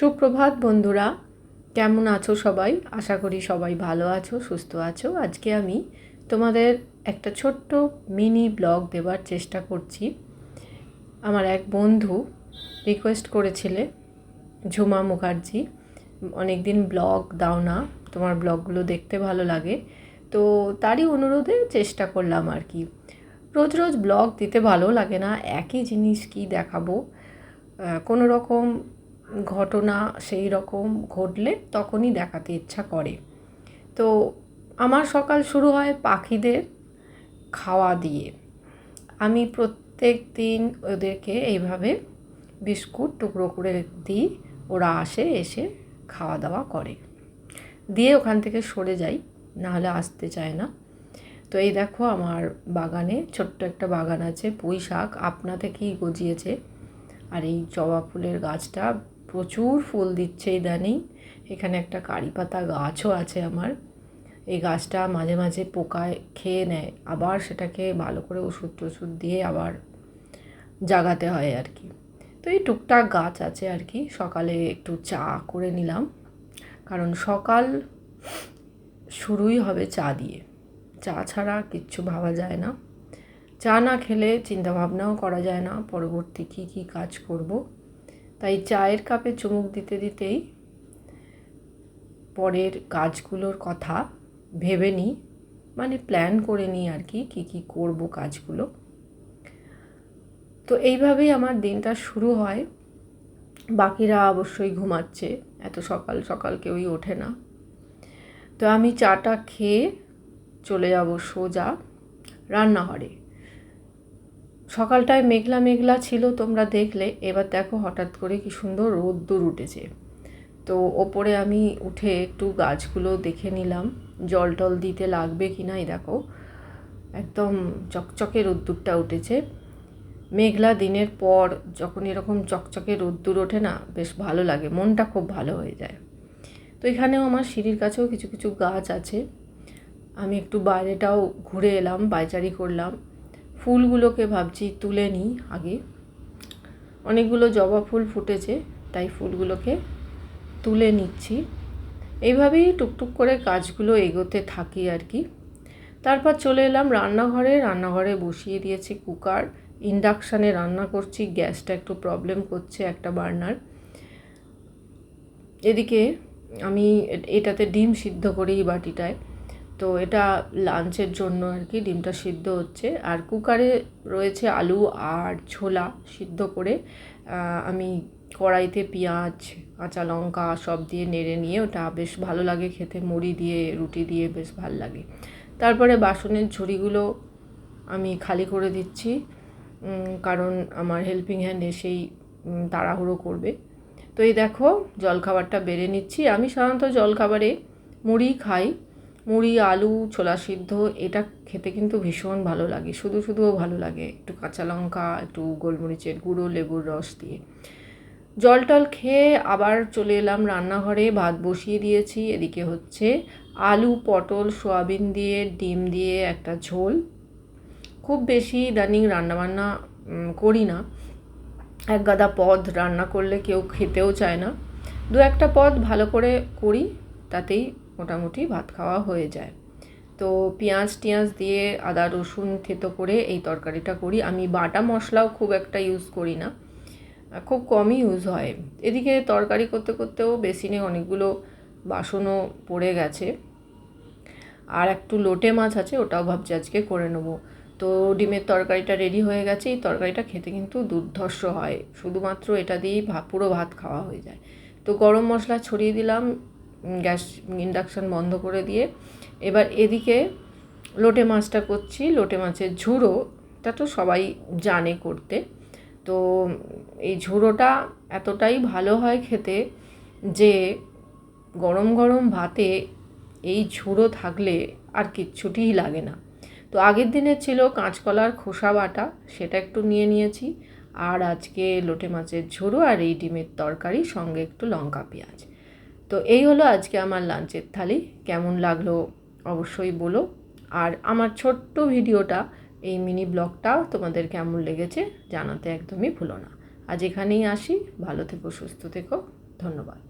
সুপ্রভাত বন্ধুরা, কেমন আছো সবাই? আশা করি সবাই ভালো আছো, সুস্থ আছো। আজকে আমি তোমাদের একটা ছোট্ট মিনি ব্লগ দেবার চেষ্টা করছি। আমার এক বন্ধু রিকোয়েস্ট করেছিলে, ঝুমা মুখার্জি অনেক দিন ব্লগ দাও না, তোমার ব্লগগুলো দেখতে ভালো লাগে। তো তারই অনুরোধে চেষ্টা করলাম আর কি। রোজ রোজ ব্লগ দিতে ভালো লাগে না, একই জিনিস কি দেখাবো? কোনো রকম ঘটনা সেই রকম ঘটলে তখনই দেখাতে ইচ্ছা করে। তো আমার সকাল শুরু হয় পাখিদের খাওয়া দিয়ে। আমি প্রত্যেক দিন ওদেরকে এইভাবে বিস্কুট টুকরো করে দিই, ওরা আসে, এসে খাওয়া দাওয়া করে। দিয়ে ওখান থেকে সরে যাই, নাহলে আসতে চায় না। তো এই দেখো আমার বাগানে ছোট্ট একটা বাগান আছে, পুঁই শাক। আপনা থেকেই গজিয়েছে? আর এই জবা ফুলের গাছটা প্রচুর ফুল দিচ্ছে ইদানিং। এখানে একটা কারি পাতা গাছও আছে আমার। এই গাছটা মাঝে মাঝে পোকায় খেয়ে নেয়। আবার সেটাকে ভালো করে ওষুধ টষুধ দিয়ে আবার জাগাতে হয় আর কি। তো এই টুকটাক গাছ আছে আর কি। সকালে একটু চা করে নিলাম। কারণ সকাল শুরুই হবে চা দিয়ে। চা ছাড়া কিচ্ছু ভাবা যায় না। চা না খেলে চিন্তাভাবনাও করা যায় না। পরবর্তী কী কী কাজ করব? তাই চায়ের কাপে চুমুক দিতে দিতেই পরের কাজগুলোর কথা ভেবে নিই মানে প্ল্যান করে নিই আর কি, কী কী করব কাজগুলো। তো এইভাবেই আমার দিনটা শুরু হয়। বাকিরা অবশ্যই ঘুমাচ্ছে, এত সকাল সকাল কেউই ওঠে না। তো আমি চাটা খেয়ে চলে যাব সোজা রান্নাঘরে। সকালটায় মেঘলা মেঘলা ছিল, তোমরা দেখলে। এবার দেখো হঠাৎ করে কি সুন্দর রোদ্দুর উঠেছে। তো ওপরে আমি উঠে একটু গাছগুলো দেখে নিলাম। জল টল দিতে লাগবে কি না দেখো। একদম চকচকে রোদ্দুরটা উঠেছে। মেঘলা দিনের পর যখন এরকম চকচকে রোদ্দুর ওঠে না, বেশ ভালো লাগে। মনটা খুব ভালো হয়ে যায়। তো এখানেও আমার সিঁড়ির কাছেও কিছু কিছু গাছ আছে। আমি একটু বাইরেটাও ঘুরে এলাম, পায়চারি করলাম। ফুলগুলোকে ভাবছি তুলে নিই আগে। অনেকগুলো জবা ফুল ফুটেছে, তাই ফুলগুলোকে তুলে নিচ্ছি। এইভাবেই টুকটুক করে কাজগুলো এগোতে থাকি আর কি। তারপর চলে এলাম রান্নাঘরে। রান্নাঘরে বসিয়ে দিয়েছি কুকার। ইন্ডাকশানে রান্না করছি, গ্যাসটা একটু প্রবলেম করছে একটা বার্নার। এদিকে আমি এটাতে ডিম সিদ্ধ করি বাটিটায়। তো এটা লাঞ্চের জন্য আর কি ডিমটা সিদ্ধ হচ্ছে। আর কুকারে রয়েছে আলু আর ছোলা সিদ্ধ করে আমি কড়াইতে পেঁয়াজ, কাঁচা লঙ্কা সব দিয়ে নেড়ে নিয়ে ওটা বেশ ভালো লাগে খেতে। মুড়ি দিয়ে, রুটি দিয়ে বেশ ভালো লাগে। তারপরে বাসনের ঝুড়িগুলো আমি খালি করে দিচ্ছি কারণ আমার হেল্পিং হ্যান্ড এসেই তাড়াহুড়ো করবে। তো এই দেখো, জলখাবারটা বেড়ে নিচ্ছি। আমি সাধারণত জলখাবারে মুড়ি খাই। মুড়ি, আলু, ছোলা সিদ্ধ, এটা খেতে কিন্তু ভীষণ ভালো লাগে। শুধু শুধুও ভালো লাগে একটু কাঁচা লঙ্কা, একটু গোলমরিচের গুঁড়ো, লেবুর রস দিয়ে। জল টল খেয়ে আবার চলে এলাম রান্নাঘরে, ভাত বসিয়ে দিয়েছি। এদিকে হচ্ছে আলু, পটল, সোয়াবিন দিয়ে, ডিম দিয়ে একটা ঝোল। খুব বেশি ইদানিং রান্নাবান্না করি না। এক গাদা পদ রান্না করলে কেউ খেতেও চায় না। দু একটা পদ ভালো করে করি, তাতেই মোটামুটি ভাত খাওয়া হয়ে যায়। তো পেঁয়াজ টিয়াজ দিয়ে আদা, রসুন থেতো করে এই তরকারিটা করি। আমি বাটা মশলাও খুব একটা ইউজ করি না। খুব কমই ইউজ হয়। এদিকে তরকারি করতে করতেও বেসিনে অনেকগুলো বাসনও পড়ে গেছে। আর একটু লোটে মাছ আছে, ওটাও ভাবছি আজকে করে নেব। তো ডিমের তরকারিটা রেডি হয়ে গেছে। এই তরকারিটা খেতে কিন্তু দুর্ধর্ষ হয়। শুধুমাত্র এটা দিয়েই পুরো ভাত খাওয়া হয়ে যায়। তো গরম মশলা ছড়িয়ে দিলাম। গ্যাস ইন্ডাকশান বন্ধ করে দিয়ে এবার এদিকে লোটে মাছটা করছি। লোটে মাছের ঝুড়ো, তা তো সবাই জানে করতে। তো এই ঝুড়োটা এতটাই ভালো হয় খেতে যে গরম গরম ভাতে এই ঝুড়ো থাকলে আর কিচ্ছুটিই লাগে না। তো আগের দিনের ছিল কাঁচকলার খোসা বাটা, সেটা একটু নিয়ে নিয়েছি। আর আজকে লোটে মাছের ঝুড়ো আর এই ডিমের তরকারি, সঙ্গে একটু লঙ্কা পেঁয়াজ। তো এই হলো আজকে আমার লাঞ্চের থালি। কেমন লাগল অবশ্যই বলো। আর আমার ছোট্ট ভিডিওটা, এই মিনি ব্লগটাও তোমাদের কেমন লেগেছে জানাতে একদমই ভুলো না। আজ এখানেই আসি, ভালো থেকো, সুস্থ থেকো, ধন্যবাদ।